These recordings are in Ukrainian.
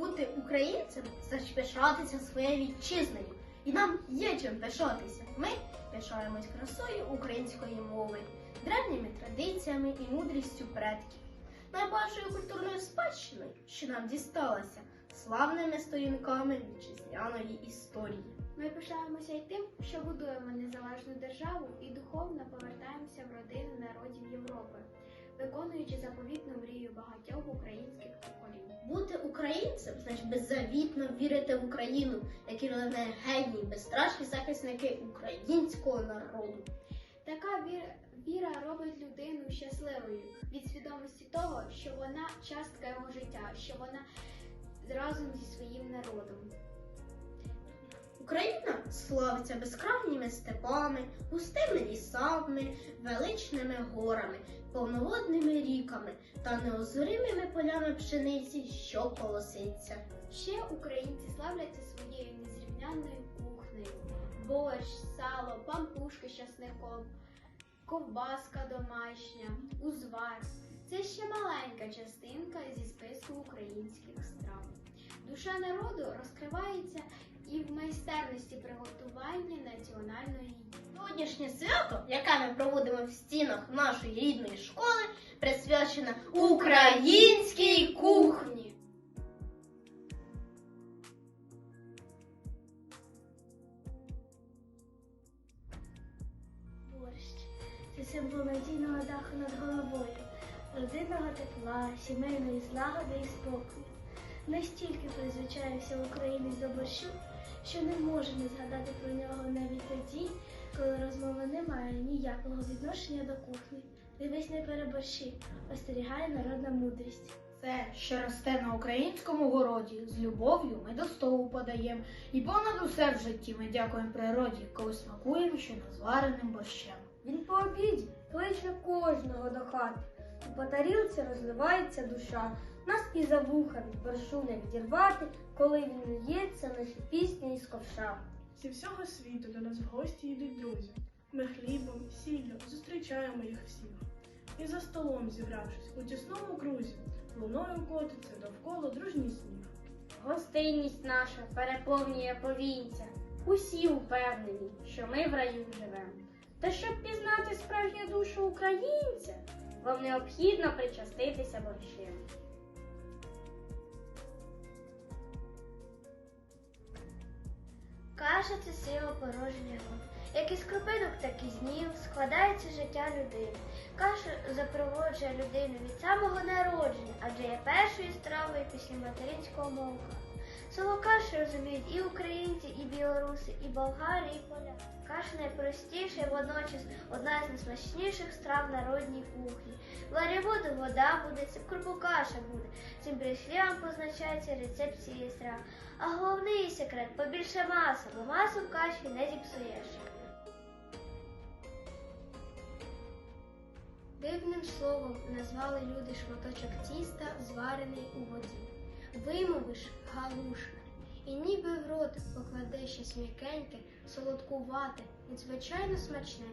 Бути українцем значить пишатися своєю вітчизнею. І нам є чим пишатися. Ми пишаємось красою української мови, древніми традиціями і мудрістю предків, найбільшою культурною спадщиною, що нам дісталася, славними сторінками вітчизняної історії. Ми пишаємося й тим, що будуємо незалежну державу і духовно повертаємося в родину народів Європи, виконуючи заповітну мрію багатьох українських поколінь. Бути українцем значить беззавітно вірити в Україну, які головне генії, безстрашні захисники українського народу. Така віра, віра робить людину щасливою від свідомості того, що вона частка його життя, що вона разом зі своїм народом. Україна славиться безкрайніми степами, густими лісами, величними горами, повноводними ріками та неозоримими полями пшениці, що колоситься. Ще українці славляться своєю незрівнянною кухнею. Борщ, сало, пампушки з часником, ковбаска домашня, узвар. Це ще маленька частинка зі списку українських страв. Душа народу розкривається і в майстерності приготування національної їжі. Сьогоднішнє свято, яке ми проводимо в стінах нашої рідної школи, присвячено українській кухні. Борщ це символ надійного даху над головою, родинного тепла, сімейної злагоди і спокою. Настільки призвичаєвся українець до борщу, що не може не згадати про нього навіть тоді, коли розмова не має ніякого відношення до кухні. Дивись не переборщи, остерігає народна мудрість. Це, що росте на українському городі, з любов'ю ми до столу подаємо. І понад усе в житті ми дякуємо природі, коли смакуємо ще незвареним борщем. Він по обіді кличе кожного до хати, і по тарілці розливається душа. Нас і за вуха від борщу не відірвати, коли він лється наші пісні із ковша. Зі всього світу до нас в гості йдуть друзі. Ми хлібом, сіллю зустрічаємо їх всіх. І за столом, зібравшись у тісному крузі, луною котиться довкола дружній сміх. Гостинність наша переповнює повінця. Усі упевнені, що ми в раю живемо. Та щоб пізнати справжню душу українця, вам необхідно причаститися борщем. Каша це сила порожнього. Як із крупинок, так і з нів складається життя людини. Каша запроводжує людину від самого народження, адже є першою стравою після материнського молока. Слово каші розуміють і українці, і білоруси, і болгари, і поляки. Каша найпростіша і водночас одна з найсмачніших страв народній кухні. Варі воду, вода буде, крупу каша буде. Цим прислівом позначається рецепт цієї страви. А головний секрет побільше маси, бо масу в каші не зіпсуєш. Дивним словом назвали люди шматочок тіста, зварений у воді. Вимовиш галушка, і ніби в рот покладе щось м'якеньке, солодкувате, надзвичайно смачне.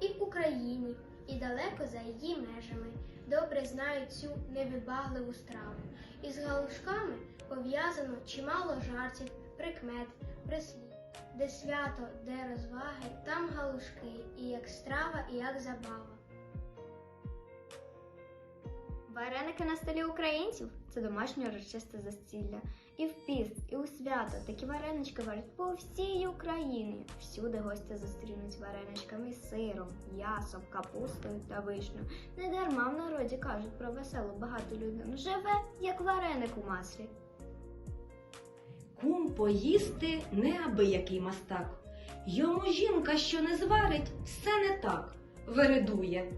І в Україні, і далеко за її межами добре знають цю невибагливу страву. Із галушками пов'язано чимало жартів, прикмет, прислів. Де свято, де розваги, там галушки, і як страва, і як забава. Вареники на столі українців це домашнє урочисте застілля. І в піст, і у свято такі варенички варять по всій Україні. Всюди гості зустрінуть вареничками з сиром, м'ясом, капустою та вишнею. Не дарма в народі кажуть про веселу багату людину. Живе, як вареник у маслі. Кум поїсти неабиякий мастак. Йому жінка, що не зварить, все не так. Вередує.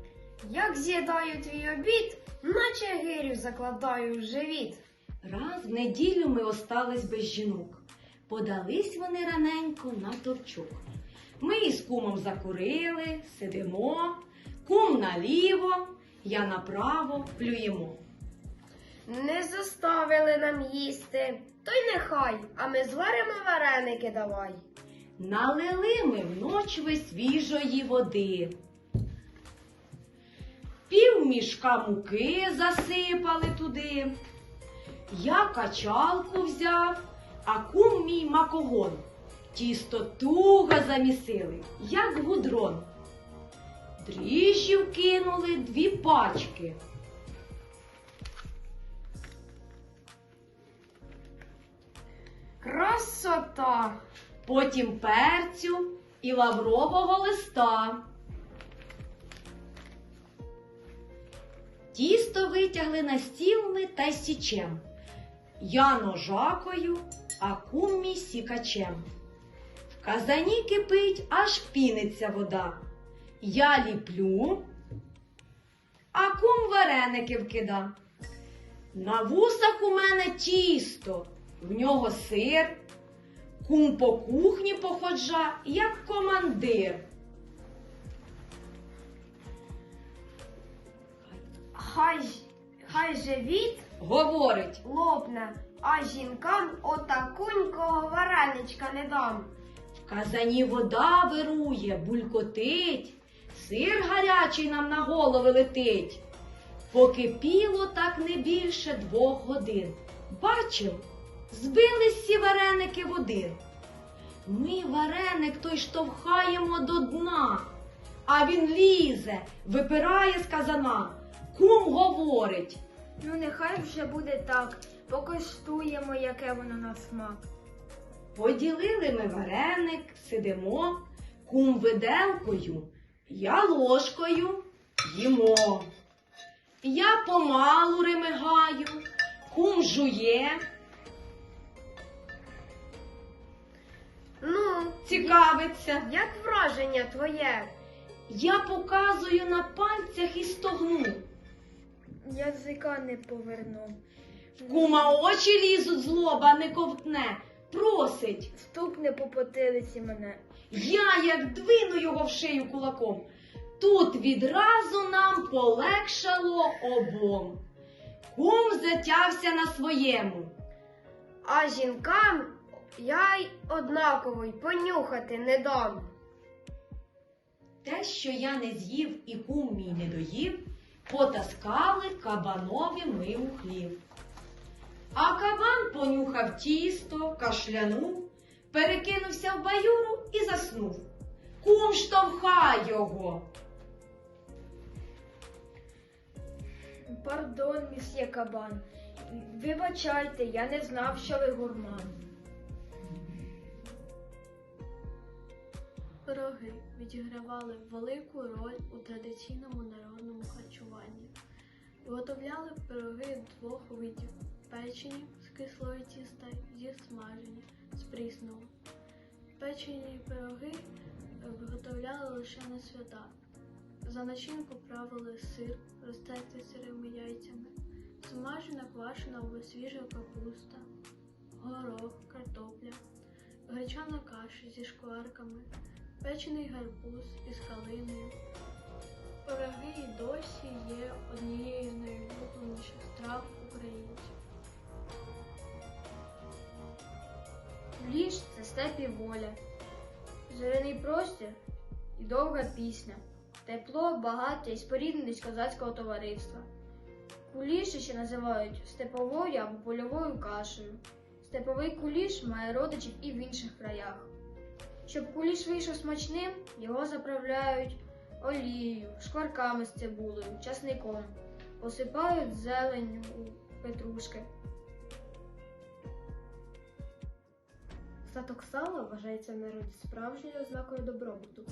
Як з'їдаю твій обід, наче гирю закладаю в живіт. Раз в неділю ми остались без жінок. Подались вони раненько на торчок. Ми із кумом закурили, сидимо, кум наліво, я направо плюємо. Не заставили нам їсти, то й нехай, а ми зваримо вареники давай. Налили ми вночі свіжої води. Пів мішка муки засипали туди. Я качалку взяв, а кум мій макогон. Тісто туго замісили, як гудрон. Дріжджів кинули дві пачки. Красота! Потім перцю і лаврового листа. Тісто витягли на стіл ми та січем. Я ножакою, а кум мій сікачем. В казані кипить, аж піниться вода. Я ліплю, а кум вареники вкида. На вусах у мене тісто, в нього сир. Кум по кухні походжа, як командир. Хай, хай живіт Говорить, лопне, а жінкам отакунького вареничка не дам. в казані вода вирує, булькотить, сир гарячий нам на голови летить. Покипіло так не більше двох годин. Бачив, збились всі вареники в один. Ми вареник той штовхаємо до дна, а він лізе, випирає з казана. Кум говорить. Ну нехай вже буде так. Покуштуємо, яке воно на смак. Поділили ми вареник, сидимо, кум виделкою, я ложкою їмо. Я помалу ремигаю, кум жує, Ну, цікавиться. як враження твоє? Я показую на пальцях і стогну. Язика не поверну. В кума очі лізуть злоба, не ковтне, просить. Стукне по потилиці мене. Я як двину його в шию кулаком. Тут відразу нам полегшало обом. Кум затявся на своєму. А жінкам я й однаковий понюхати не дам. Те, що я не з'їв і кум мій не доїв, потаскали кабанові ми у хлів. А кабан понюхав тісто, кашлянув, перекинувся в баюру і заснув. Кум штовхай його. Пардон, місьє кабан. Вибачайте, я не знав, що ви гурман. Пироги відігравали велику роль у традиційному народному харчуванні. Виготовляли пироги двох видів печені з кислого тіста і смажені з прісного. Печені пироги е, виготовляли лише на свята. За начинку правили сир, розтертий сирими яйцями, смажена квашена або свіжа капуста, горох, картопля, гречана каша зі шкварками, печений гарбуз із калиною. Пироги і досі є однією з найулюбленіших страв українців. Ліж це степ і воля, зоряний простір і довга пісня, тепло, багаття і спорідненість козацького товариства. Куліші ще називають степовою або польовою кашею. Степовий куліш має родичів і в інших краях. Щоб куліш вийшов смачним, його заправляють олією, шкварками з цибулею, часником, посипають зеленню петрушки. Статок сала вважається в народі справжньою ознакою добробуту.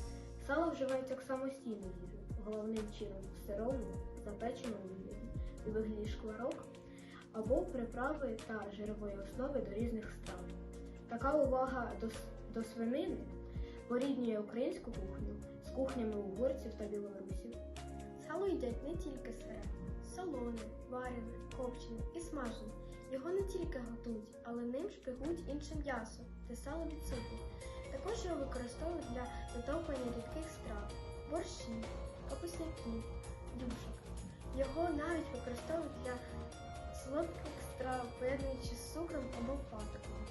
Сало вживається як самостійну їжу, головним чином в сирому, запеченому вигляді, вигляді шкварок або приправи та жирової основи до різних страв. Така увага до, до свинини поріднює українську кухню з кухнями угорців та білорусів. Сало їдять не тільки сире, солоне, варене, копчене і смажене. Його не тільки готують, але ним шпигують інше м'ясо та сало від супу. Також його використовують для витоплення рідких страв, борщів, капусняків, душок. Його навіть використовують для солодких страв, поєднуючи з цукром або паткою.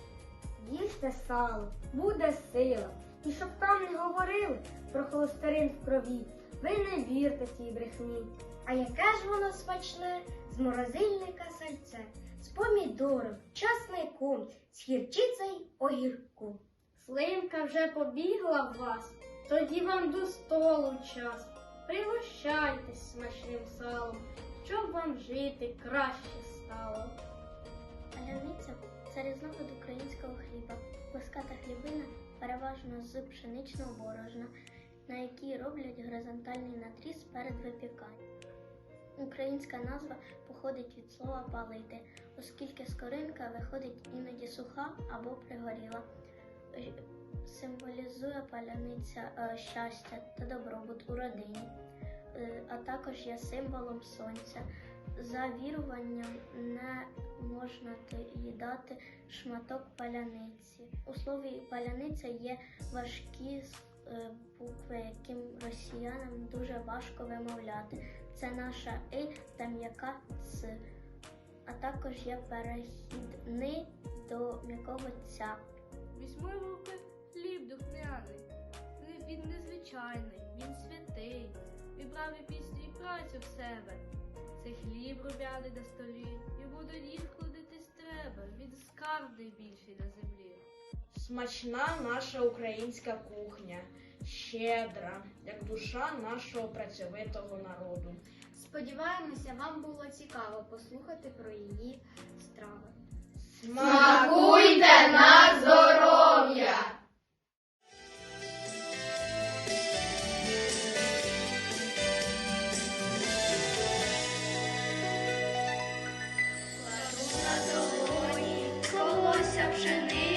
Їжте сало, буде сила. І щоб там не говорили про холостерин в крові, ви не вірте цій брехні. А яке ж воно смачне з морозильника самі яйце, з помідором, часником, з гірчицею огірком. Слинка вже побігла в вас, тоді вам до столу час. Пригощайтесь смачним салом, щоб вам жити краще стало. Паляниця це різновид українського хліба. Плеската хлібина переважно з пшеничного борошна, на якій роблять горизонтальний натріз перед випіканням. Українська назва походить від слова палити, оскільки скоринка виходить іноді суха або пригоріла. Символізує паляниця е, щастя та добробут у родині, Е, а також є символом сонця. За віруванням не можна ти- їдати шматок паляниці. У слові паляниця є важкі е, букви, яким росіянам дуже важко вимовляти. Це наша И та м'яка Ц. А також є перехід ни до м'якого ця. Візьми в руки хліб духмяний. Він незвичайний, він святий. І пісню і працю в себе. Цей хліб румяний на столі, і буде їх ходитись треба. Він скарб найбільший на землі. Смачна наша українська кухня, щедра, як душа нашого працьовитого народу. Сподіваємося, вам було цікаво послухати про її страви. Смакуйте на Колося пшениці,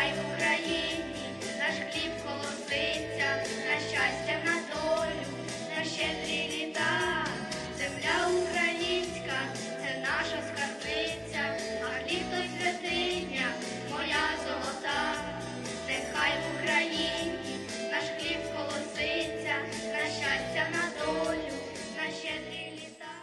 Хай в